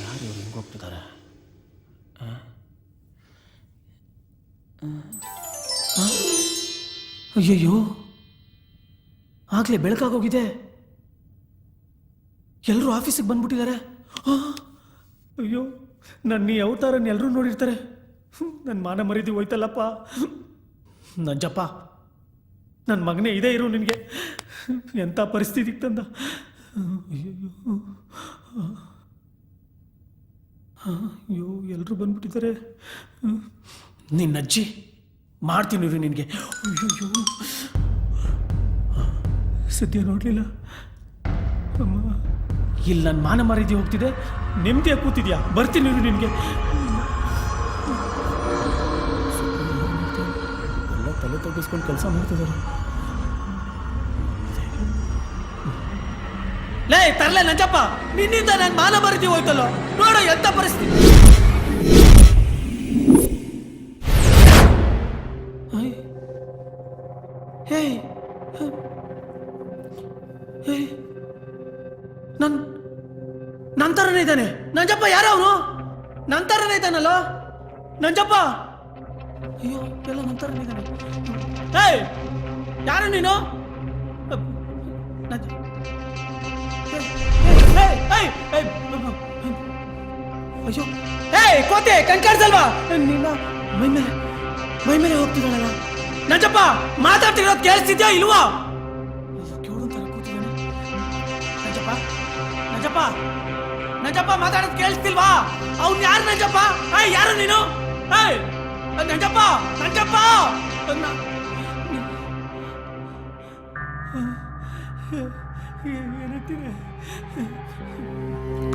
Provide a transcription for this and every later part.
ಯಾರು ಇವ್ರು ಹಿಂಗೆ ಹೋಗ್ತಿದ್ದಾರೆ ಅಯ್ಯಯ್ಯೋ ಆಗ್ಲೇ ಬೆಳಕಾಗೋಗಿದೆ. ಎಲ್ಲರೂ ಆಫೀಸಿಗೆ ಬಂದ್ಬಿಟ್ಟಿದ್ದಾರೆ. ಅಯ್ಯೋ ನನ್ನ ಈ ಅವತಾರನ್ನ ಎಲ್ಲರೂ ನೋಡಿರ್ತಾರೆ. ನನ್ನ ಮಾನ ಮರೀದಿ ಹೋಯ್ತಲ್ಲಪ್ಪ. ನಂಜಪ್ಪ ನನ್ನ ಮಗನೇ ಇದೇ ಇರು ನಿನಗೆ. ಎಂಥ ಪರಿಸ್ಥಿತಿಗೆ ತಂದ? ಅಯ್ಯೋ ಎಲ್ಲರೂ ಬಂದ್ಬಿಟ್ಟಿದ್ದಾರೆ. ನಿನ್ನ ಅಜ್ಜಿ, ಮಾಡ್ತೀನಿ ನಿನಗೆ. ಅಯ್ಯಯ್ಯೋ. ಸದ್ಯ ನೋಡಲಿಲ್ಲ. ಅಮ್ಮ. ಇಲ್ಲಿ ನನ್ನ ಮಾನ ಮರ್ಯಾದೆ ಹೋಗ್ತಿದೆ. ನೆಮ್ಮದಿಯಾಗಿ ಕೂತಿದ್ಯಾ? ಬರ್ತೀನಿ ನೀನು ನಿಮಗೆ ಎಲ್ಲ ತಲೆ ತಗ್ಗಿಸ್ಕೊಂಡು ಕೆಲಸ ಮಾಡ್ತಿದ್ದಾರೆ ಲೇ, ತರಲೇ ನಂಜಪ್ಪ. ನಿನ್ನಿಂದ ನನ್ನ ಮಾನ ಮರ್ಯಾದೆ ಹೋಯ್ತಲ್ಲ? ನೋಡು ಎಂಥ ಪರಿಸ್ಥಿತಿ. ಏಯ್. ನಂಜಪ್ಪ ಯಾರು ಅವನು? ನನ್ ಥರನೇ ಇದ್ದಾನಲ್ಲ? ನಂಜಪ್ಪ? ಅಯ್ಯೋ, ಎಲ್ಲ ನನ್ ಥರನೇ ಇದ್ದಾನೆ. ಏಯ್, ಯಾರು ನೀನು? ಅಯ್ಯೋ, ಏಯ್, ಕೋತೆ ಕಣ್ಕಾಡ್ಸಲ್ವಾ ನಿನ್ನ ಮೈ ಮೇಲೆ ಮೈ ಮೇಲೆ ಹೋಗ್ತಿದ್ದಾಳಲ್ಲ. ನಂಜಪ್ಪ, ಮಾತಾಡ್ತಿರೋದು ಕೇಳಿಸ್ತಿದ್ಯಾ ಇಲ್ವಾ? ಕೇಳು ಅಂತ ಕೂತಿದ್ದಾನೆ. ನಂಜಪ್ಪ ನಂಜಪ್ಪ. ನಂಜಪ್ಪ ಮಾತಾಡೋದು ಕೇಳಿಸ್ತಿಲ್ವಾ? ಅವ್ನು ಯಾರು ನಂಜಪ್ಪ? ಏಯ್, ಯಾರು ನೀನು? ಏಯ್, ನಂಜಪ್ಪ ನಂಜಪ್ಪ! ನ- ಏನಾಗ್ತಿದೆ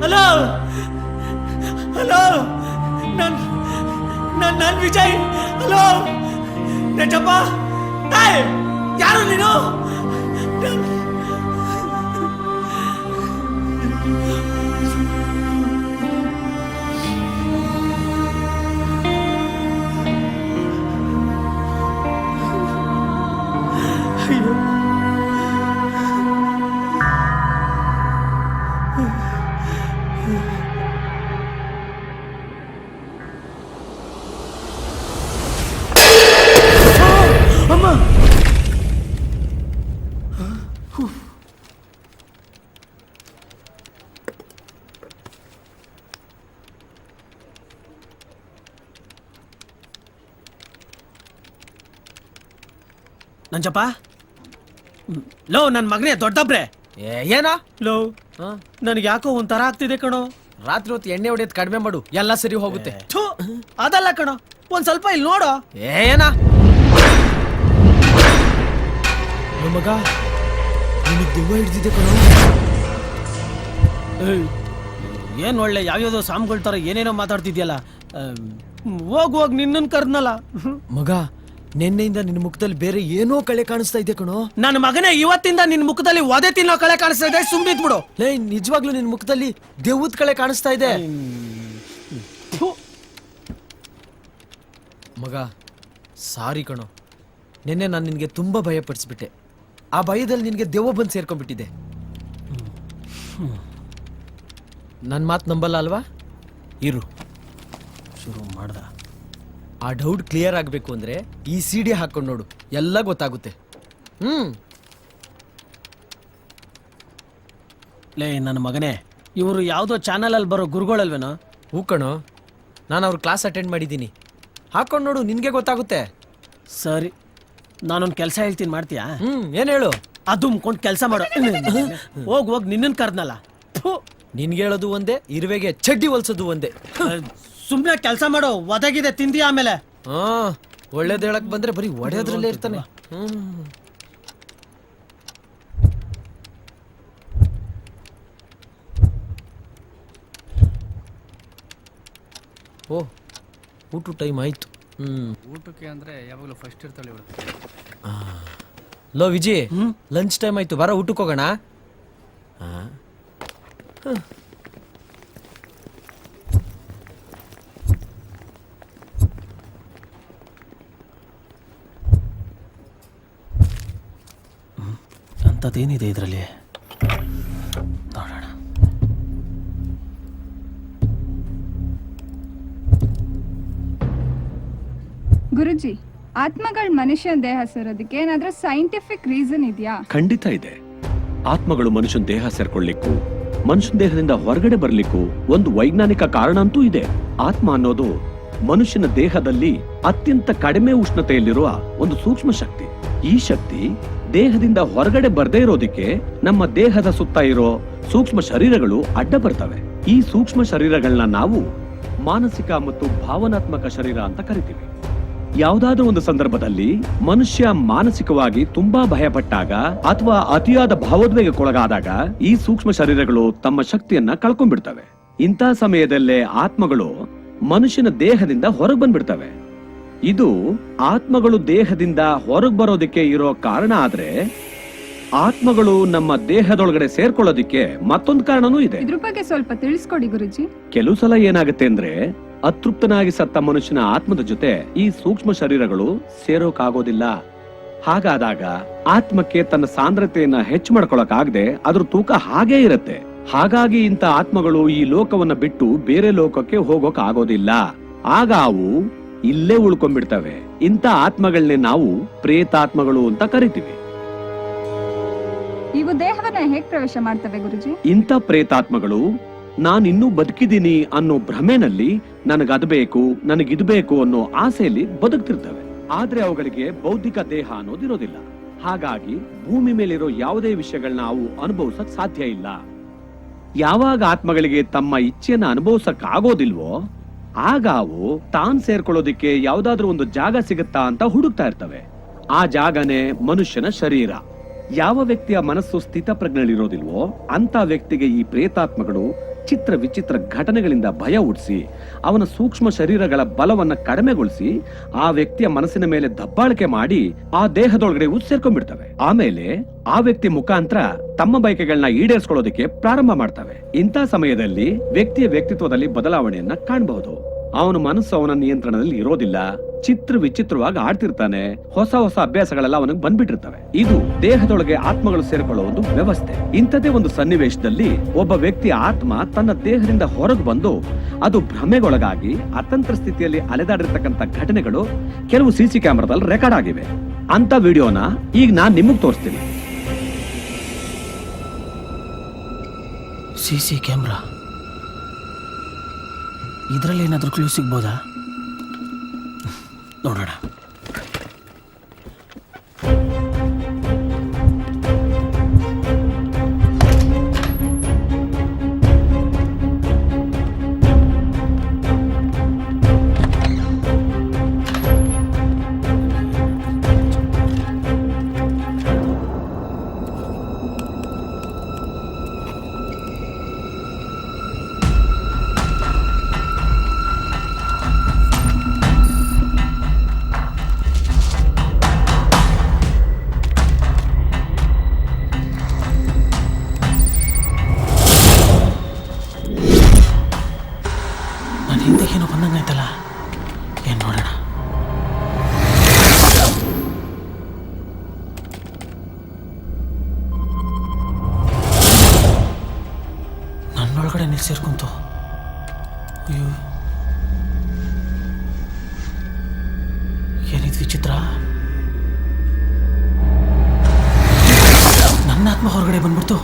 ಹಲೋ ಹಲೋ, ನನ್ ನನ್ ನನ್ ವಿಜಯ್, ಹಲೋ, ನಂಜಪ್ಪ, ಏಯ್, ಯಾರು ನೀನು? ನನ್- ನಂಜಪ್ಪ ಹ್ಮ್. ಲೋ ನನ್ನ ಮಗನೇ ದೊಡ್ಡಬ್ರೆ. ಏ ಏನ? ಲೋ ನನಗೆ ಯಾಕೋ ಒಂಥರ ಆಗ್ತಿದೆ ಕಣೋ. ರಾತ್ರಿ ಹೊತ್ತು ಎಣ್ಣೆ ಹೊಡೆಯೋದು ಕಡಿಮೆ ಮಾಡು ಎಲ್ಲ ಸರಿ ಹೋಗುತ್ತೆ. ಥು, ಅದಲ್ಲ ಕಣೋ ಒಂದ್ ಸ್ವಲ್ಪ ಇಲ್ಲಿ ನೋಡು. ಏನಾ? ಏನ ಮಗ ನಿನಗೆ ದೆವ್ವ ಹಿಡ್ದಿದೆ ಕಣೋ. ಏಯ್, ಏನ್ ಒಳ್ಳೆ ಯಾವ್ಯಾವ್ದೋ ಸಾಮ್ಗಳ ತರ ಏನೇನೋ ಮಾತಾಡ್ತಿದ್ಯಲ್ಲ. ಅಮ್, ಹೋಗ್ ಹೋಗ್ ನಿನ್ನನ್ ಕರ್ದ್ನಲ್ಲ. ಮಗ ನಿನ್ನೆಯಿಂದ ನಿನ್ನ ಮುಖದಲ್ಲಿ ಬೇರೆ ಏನೋ ಕಳೆ ಕಾಣಿಸ್ತಾ ಇದೆ ಕಣೋ. ನನ್ನ ಮಗನೇ ಇವತ್ತಿಂದ ನಿನ್ ಮುಖದಲ್ಲಿ ಒದೆ ತಿನ್ನೋ ಕಳೆ ಕಾಣಿಸ್ತಾ ಇದೆ ಸುಮ್ಬಿದ್ಬಿಡು ಲೇ ನಿಜವಾಗ್ಲೂ ನಿನ್ನ ಮುಖದಲ್ಲಿ ದೆವ್ವದ ಕಳೆ ಕಾಣಿಸ್ತಾ ಇದೆ. ಮಗ ಸಾರಿ ಕಣೋ. ನಿನ್ನೆ ನಾನು ನಿನಗೆ ತುಂಬಾ ಭಯ ಪಡಿಸ್ಬಿಟ್ಟೆ. ಆ ಭಯದಲ್ಲಿ ನಿನಗೆ ದೆವ್ವ ಬಂದು ಸೇರ್ಕೊಂಡ್ಬಿಟ್ಟಿದೆ ನನ್ನ ಮಾತು ನಂಬಲ್ಲ ಅಲ್ವಾ? ಇರು. ಶುರು ಮಾಡ್ದ. ಆ ಡೌಟ್ ಕ್ಲಿಯರ್ ಆಗಬೇಕು ಅಂದರೆ ಈ ಸಿ ಡಿ ಹಾಕೊಂಡು ನೋಡು. ಎಲ್ಲ ಗೊತ್ತಾಗುತ್ತೆ. ಹ್ಞೂ ಲೇ ನನ್ನ ಮಗನೇ ಇವರು ಯಾವುದೋ ಚಾನಲಲ್ಲಿ ಬರೋ ಗುರುಗಳಲ್ವೇನೋ? ಹೂ ಕಣೋ ನಾನು ಅವ್ರ ಕ್ಲಾಸ್ ಅಟೆಂಡ್ ಮಾಡಿದ್ದೀನಿ. ಹಾಕೊಂಡು ನೋಡು ನಿನಗೆ ಗೊತ್ತಾಗುತ್ತೆ. ಸರಿ. ನಾನೊಂದು ಕೆಲಸ ಹೇಳ್ತೀನಿ ಮಾಡ್ತೀಯಾ? ಹ್ಞೂ ಏನು ಹೇಳು? ಅದು ಮುಕೊಂಡು ಕೆಲಸ ಮಾಡು. ಹೋಗ್ ಹೋಗಿ ನಿನ್ನನ್ನು ಕರೆದ್ನಲ್ಲ. ನಿನ್ಗೆ ಹೇಳೋದು ಒಂದೇ ಇರುವೆಗೆ ಚಡ್ಡಿ ಹೊಲ್ಸೋದು ಒಂದೇ. ಸುಮ್ನೆ ಕೆಲಸ ಮಾಡು ಒದಗಿದೆ ತಿಂದಿ ಆಮೇಲೆ. ಹಾ ಒಳ್ಳೇದ್ ಹೇಳಕ್ ಬಂದ್ರೆ ಬರೀ ಒಡೆಯೋದ್ರಲ್ಲೇ ಇರ್ತಾನೆ. ಹ್ಮ್. ಓ ಊಟ ಟೈಮ್ ಆಯ್ತು. ಹ್ಮ್. ಊಟಕ್ಕೆ ಅಂದ್ರೆ ಯಾವಾಗಲೂ ಫಸ್ಟ್ ಇರ್ತಾಳೆ ಇವಳು. ಲೋ ವಿಜಿ ಲಂಚ್ ಟೈಮ್ ಆಯ್ತು. ಬರ ಊಟಕ್ಕೆ ಹೋಗೋಣ? ಅಂಥದ್ದೇನಿದೆ ಇದರಲ್ಲಿ? ನೋಡೋಣ. ಗುರುಜಿ ಆತ್ಮಗಳ ಮನುಷ್ಯನ ದೇಹ ಸೇರೋದಕ್ಕೆ ಏನಾದ್ರೂ ಸೈಂಟಿಫಿಕ್ ರೀಸನ್ ಇದೆಯಾ? ಖಂಡಿತ ಇದೆ. ಆತ್ಮಗಳು ಮನುಷ್ಯನ ದೇಹ ಸೇರ್ಕೊಳ್ಳಿಕ್ಕೂ ಮನುಷ್ಯನ ದೇಹದಿಂದ ಹೊರಗಡೆ ಬರ್ಲಿಕ್ಕೂ ಒಂದು ವೈಜ್ಞಾನಿಕ ಕಾರಣ ಅಂತೂ ಇದೆ. ಆತ್ಮ ಅನ್ನೋದು ಮನುಷ್ಯನ ದೇಹದಲ್ಲಿ ಅತ್ಯಂತ ಕಡಿಮೆ ಉಷ್ಣತೆಯಲ್ಲಿರುವ ಒಂದು ಸೂಕ್ಷ್ಮ ಶಕ್ತಿ. ಈ ಶಕ್ತಿ ದೇಹದಿಂದ ಹೊರಗಡೆ ಬರ್ದೇ ಇರೋದಕ್ಕೆ ನಮ್ಮ ದೇಹದ ಸುತ್ತ ಇರೋ ಸೂಕ್ಷ್ಮ ಶರೀರಗಳು ಅಡ್ಡ ಬರ್ತವೆ. ಈ ಸೂಕ್ಷ್ಮ ಶರೀರಗಳನ್ನ ನಾವು ಮಾನಸಿಕ ಮತ್ತು ಭಾವನಾತ್ಮಕ ಶರೀರ ಅಂತ ಕರಿತೀವಿ. ಯಾವುದಾದ್ರೂ ಒಂದು ಸಂದರ್ಭದಲ್ಲಿ ಮನುಷ್ಯ ಮಾನಸಿಕವಾಗಿ ತುಂಬಾ ಭಯಪಟ್ಟಾಗ ಅಥವಾ ಅತಿಯಾದ ಭಾವೋದ್ವೇಗಕ್ಕೊಳಗಾದಾಗ ಈ ಸೂಕ್ಷ್ಮ ಶರೀರಗಳು ತಮ್ಮ ಶಕ್ತಿಯನ್ನ ಕಳ್ಕೊಂಡ್ಬಿಡ್ತವೆ. ಇಂಥ ಸಮಯದಲ್ಲೇ ಆತ್ಮಗಳು ಮನುಷ್ಯನ ದೇಹದಿಂದ ಹೊರಗೆ ಬಂದ್ಬಿಡ್ತವೆ. ಇದು ಆತ್ಮಗಳು ದೇಹದಿಂದ ಹೊರಗೆ ಬರೋದಕ್ಕೆ ಇರೋ ಕಾರಣ ಆದ್ರೆ ಆತ್ಮಗಳು ನಮ್ಮ ದೇಹದೊಳಗಡೆ ಸೇರ್ಕೊಳ್ಳೋದಿಕ್ಕೆ ಮತ್ತೊಂದು ಕಾರಣನೂ ಇದೆ. ಇದ್ರ ಬಗ್ಗೆ ಸ್ವಲ್ಪ ತಿಳಿಸ್ಕೊಡಿ ಗುರುಜಿ. ಕೆಲವು ಸಲ ಏನಾಗುತ್ತೆ ಅಂದ್ರೆ ಅತೃಪ್ತನಾಗಿ ಸತ್ತ ಮನುಷ್ಯನ ಆತ್ಮದ ಜೊತೆ ಈ ಸೂಕ್ಷ್ಮ ಶರೀರಗಳು ಸೇರೋಕಾಗೋದಿಲ್ಲ. ಹಾಗಾದಾಗ ಆತ್ಮಕ್ಕೆ ತನ್ನ ಸಾಂದ್ರತೆಯನ್ನ ಹೆಚ್ಚು ಮಾಡ್ಕೊಳಕ್ಕಾಗದೆ ಅದ್ರ ತೂಕ ಹಾಗೇ ಇರುತ್ತೆ. ಹಾಗಾಗಿ ಇಂಥ ಆತ್ಮಗಳು ಈ ಲೋಕವನ್ನ ಬಿಟ್ಟು ಬೇರೆ ಲೋಕಕ್ಕೆ ಹೋಗೋಕ್ ಆಗೋದಿಲ್ಲ ಆಗ ಅವು ಇಲ್ಲೇ ಉಳ್ಕೊಂಡ್ಬಿಡ್ತವೆ. ಇಂಥ ಆತ್ಮಗಳನ್ನೇ ನಾವು ಪ್ರೇತಾತ್ಮಗಳು ಅಂತ ಕರಿತೀವಿ. ಇವು ದೇಹವನ್ನ ಹೇಗ್ ಪ್ರವೇಶ ಮಾಡ್ತವೆ ಗುರುಜಿ? ಇಂಥ ಪ್ರೇತಾತ್ಮಗಳು ನಾನಿನ್ನೂ ಬದುಕಿದ್ದೀನಿ ಅನ್ನೋ ಭ್ರಮೆನಲ್ಲಿ ನನಗದ್ ಬೇಕು ನನಗಿದ್ ಬೇಕು ಅನ್ನೋ ಆಸೆಯಲ್ಲಿ ಬದುಕ್ತಿರ್ತವೆ. ಆದ್ರೆ ಅವುಗಳಿಗೆ ಬೌದ್ಧಿಕ ದೇಹ ಅನ್ನೋದಿರೋದಿಲ್ಲ ಹಾಗಾಗಿ ಭೂಮಿ ಮೇಲಿರೋ ಯಾವುದೇ ವಿಷಯಗಳನ್ನ ಅವು ಅನುಭವಿಸಕ್ ಸಾಧ್ಯ ಇಲ್ಲ. ಯಾವಾಗ ಆತ್ಮಗಳಿಗೆ ತಮ್ಮ ಇಚ್ಛೆಯನ್ನ ಅನುಭವಿಸಕ್ ಆಗೋದಿಲ್ವೋ ಆಗ ಅವು ತಾನ್ ಸೇರ್ಕೊಳ್ಳೋದಿಕ್ಕೆ ಯಾವ್ದಾದ್ರೂ ಒಂದು ಜಾಗ ಸಿಗುತ್ತಾ ಅಂತ ಹುಡುಕ್ತಾ ಇರ್ತವೆ. ಆ ಜಾಗನೇ ಮನುಷ್ಯನ ಶರೀರ. ಯಾವ ವ್ಯಕ್ತಿಯ ಮನಸ್ಸು ಸ್ಥಿತ ಪ್ರಜ್ಞೆಗಳಿರೋದಿಲ್ವೋ ಅಂತ ವ್ಯಕ್ತಿಗೆ ಈ ಪ್ರೇತಾತ್ಮಗಳು ಚಿತ್ರ ವಿಚಿತ್ರ ಘಟನೆಗಳಿಂದ ಭಯ ಹುಟ್ಟಿಸಿ ಅವನ ಸೂಕ್ಷ್ಮ ಶರೀರಗಳ ಬಲವನ್ನ ಕಡಿಮೆಗೊಳಿಸಿ, ಆ ವ್ಯಕ್ತಿಯ ಮನಸ್ಸಿನ ಮೇಲೆ ದಬ್ಬಾಳಿಕೆ ಮಾಡಿ ಆ ದೇಹದೊಳಗಡೆ ಸೇರ್ಕೊಂಡ್ಬಿಡ್ತವೆ. ಆಮೇಲೆ ಆ ವ್ಯಕ್ತಿ ಮುಖಾಂತರ ತಮ್ಮ ಬಯಕೆಗಳನ್ನ ಈಡೇರಿಸಿಕೊಳ್ಳೋದಕ್ಕೆ ಪ್ರಾರಂಭ ಮಾಡ್ತವೆ. ಇಂಥ ಸಮಯದಲ್ಲಿ ವ್ಯಕ್ತಿಯ ವ್ಯಕ್ತಿತ್ವದಲ್ಲಿ ಬದಲಾವಣೆಯನ್ನ ಕಾಣಬಹುದು. ಅವನ ಮನಸ್ಸು ಅವನ ನಿಯಂತ್ರಣದಲ್ಲಿ ಇರೋದಿಲ್ಲ. ಚಿತ್ರ ವಿಚಿತ್ರವಾಗಿ ಆಡ್ತಿರ್ತಾನೆ. ಹೊಸ ಹೊಸ ಅಭ್ಯಾಸಗಳೆಲ್ಲ ಅವನಿಗೆ ಬಂದ್ಬಿಟ್ಟಿರ್ತವೆ. ಇದು ದೇಹದೊಳಗೆ ಆತ್ಮಗಳು ಸೇರಿಕೊಳ್ಳೋ ಒಂದು ವ್ಯವಸ್ಥೆ. ಇಂಥದೇ ಒಂದು ಸನ್ನಿವೇಶದಲ್ಲಿ ಒಬ್ಬ ವ್ಯಕ್ತಿ ಆತ್ಮ ತನ್ನ ದೇಹದಿಂದ ಹೊರಗೆ ಬಂದು ಅದು ಭ್ರಮೆಗೊಳಗಾಗಿ ಅತಂತ್ರ ಸ್ಥಿತಿಯಲ್ಲಿ ಅಲೆದಾಡಿರ್ತಕ್ಕಂಥ ಘಟನೆಗಳು ಕೆಲವು ಸಿಸಿ ಕ್ಯಾಮೆರಾದಲ್ಲಿ ರೆಕಾರ್ಡ್ ಆಗಿವೆ. ಅಂತ ವಿಡಿಯೋನ ಈಗ ನಾನು ನಿಮಗ್ ತೋರಿಸ್ತೀನಿ. C C camera. ಇದರಲ್ಲಿ ಏನಾದರೂ ಕ್ಲೂ ಸಿಗ್ಬೋದಾ? ನೋಡೋಣ. ಸೇರ್ಕೊಂತು ಅಯ್ಯೋ ಏನಿದು ವಿಚಿತ್ರ ನನ್ನ ಆತ್ಮ ಹೊರಗಡೆ ಬಂದ್ಬಿಡ್ತು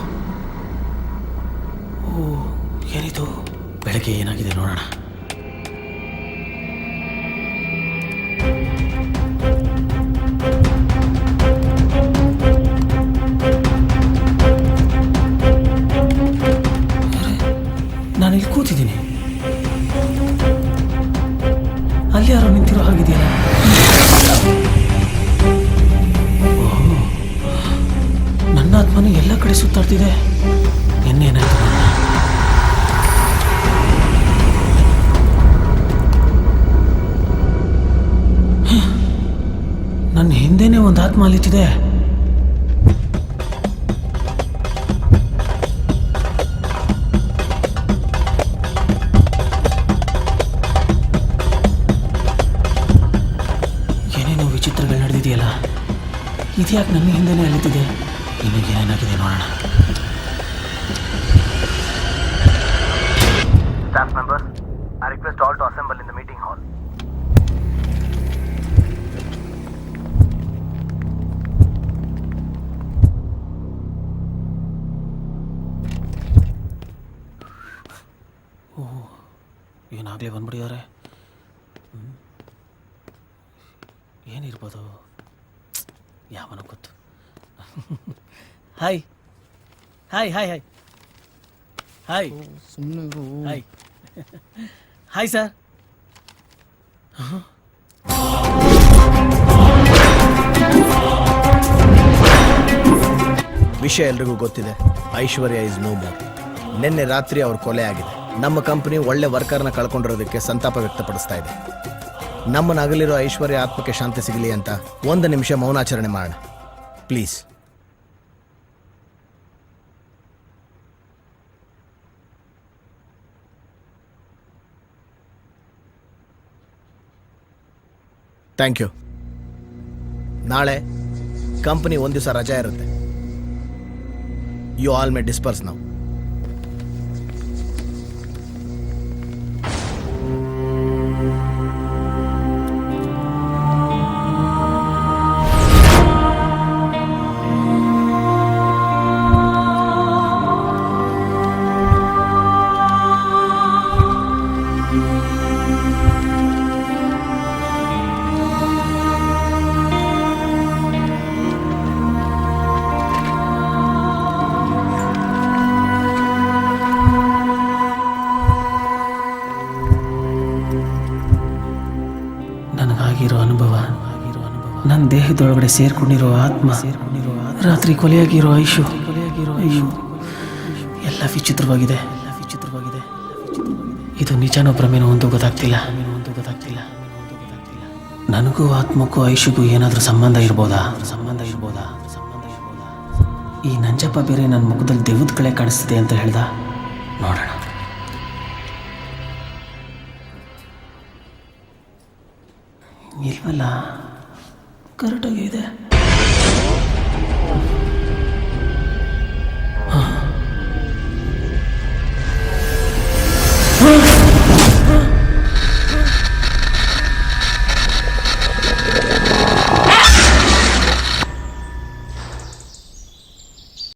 ಓ ಏನಿದು ಬೆಳಗ್ಗೆ ಏನಾಗಿದೆ ನೋಡೋಣ ಮನೆ ಎಲ್ಲ ಕಡೆ ಸುತ್ತಾಡ್ತಿದೆ. ಇನ್ನೇನಾಯ್ತು ನನ್ನ ಹಿಂದೆನೇ ಒಂದು ಆತ್ಮ ಅಲಿತಿದೆ ಏನೇನೋ ವಿಚಿತ್ರಗಳು ನಡೆದಿದೆಯಲ್ಲ? ಇದ್ಯಾಕೆ ನನ್ನ ಹಿಂದೆನೇ ಅಲಿತಿದೆ? ಇನ್ನೀಗ ಏನೇನಾಗಿದೆ ನೋಡೋಣ staff member I request all to assemble in the meeting hall ಏನಾಗಲೇ ಬಂದ್ಬಿಡಿದಾರೆ. ಏನಿರ್ಬೋದು? ಯಾವನೋ ಗೊತ್ತು. Hi hi hi hi hi hi hi sir ವಿಷಯ ಎಲ್ರಿಗೂ ಗೊತ್ತಿದೆ. ಐಶ್ವರ್ಯ ಇಸ್ ನೋ ಮೋರ್ ನಿನ್ನೆ ರಾತ್ರಿ ಅವ್ರ ಕೊಲೆ ಆಗಿದೆ. ನಮ್ಮ ಕಂಪನಿ ಒಳ್ಳೆ ವರ್ಕರ್ನ ಕಳ್ಕೊಂಡಿರೋದಕ್ಕೆ ಸಂತಾಪ ವ್ಯಕ್ತಪಡಿಸ್ತಾ ಇದೆ. ನಮ್ಮ ನಗಲಿರೋ ಐಶ್ವರ್ಯ ಆತ್ಮಕ್ಕೆ ಶಾಂತಿ ಸಿಗಲಿ ಅಂತ ಒಂದು ನಿಮಿಷ ಮೌನಾಚರಣೆ ಮಾಡೋಣ. ಪ್ಲೀಸ್ ಥ್ಯಾಂಕ್ ಯು ನಾಳೆ ಕಂಪನಿ ಒಂದು ದಿವಸ ರಜಾ ಇರುತ್ತೆ. ಯು ಆಲ್ ಮೇ ಡಿಸ್ಪರ್ಸ್ ನಾವು ದೇಹದೊಳಗಡೆ ಸೇರ್ಕೊಂಡಿರೋ ಆತ್ಮ ಸೇರ್ಕೊಂಡಿರೋ ರಾತ್ರಿ ಕೊಲೆಯಾಗಿರೋ ಐಶು ಕೊಲೆಯಾಗಿರೋ ಐಶು, ಎಲ್ಲ ವಿಚಿತ್ರವಾಗಿದೆ ಎಲ್ಲ ವಿಚಿತ್ರವಾಗಿದೆ, ಇದು ನಿಜನೋ ಪ್ರಮೇನೋ ಒಂದು ಗೊತ್ತಾಗ್ತಿಲ್ಲ. ಒಂದು ಗೊತ್ತಾಗ್ತಿಲ್ಲ ನನಗೂ ಆತ್ಮಕ್ಕೂ ಐಶುಗೂ ಏನಾದರೂ ಸಂಬಂಧ ಇರ್ಬೋದಾ? ಸಂಬಂಧ ಇರ್ಬೋದಾ ಸಂಬಂಧ ಇರ್ಬೋದಾ ಈ ನಂಜಪ್ಪ ಬೇರೆ ನನ್ನ ಮುಖದಲ್ಲಿ ದೇವದ ಕಳೆ ಕಾಣಿಸ್ತಿದೆ ಅಂತ ಹೇಳ್ದ? ನೋಡೋಣ. ಇಲ್ವಲ್ಲ ಕರೆಕ್ಟಾಗಿ ಇದೆ